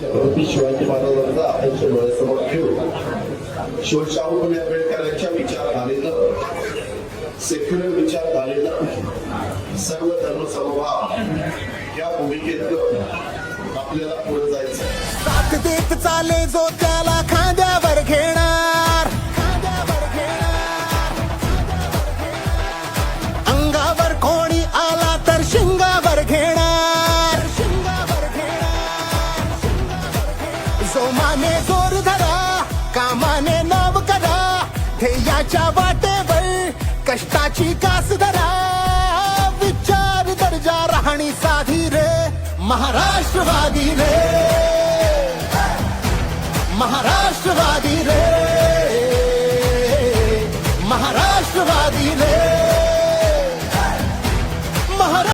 छत्रपती शिवाजी महाराजांचा आपण डोळ्यासमोर ठेवू शिवशाहू फुले आंबेडकरांच्या विचारधारेनं सेक्युलर विचारधारेनं सर्व धर्म समभाव या भूमिकेत आपल्याला पुढे जायचं चाले जो त्याला सोमाने ज़ोर धरा कामाने नाव करा, ध्येयाच्या वाटेवर कष्टाची कास धरा. विचार दर्जा, राहणी साधी रे, महाराष्ट्रवादी रे. महाराष्ट्रवादी रे महाराष्ट्रवादी रे.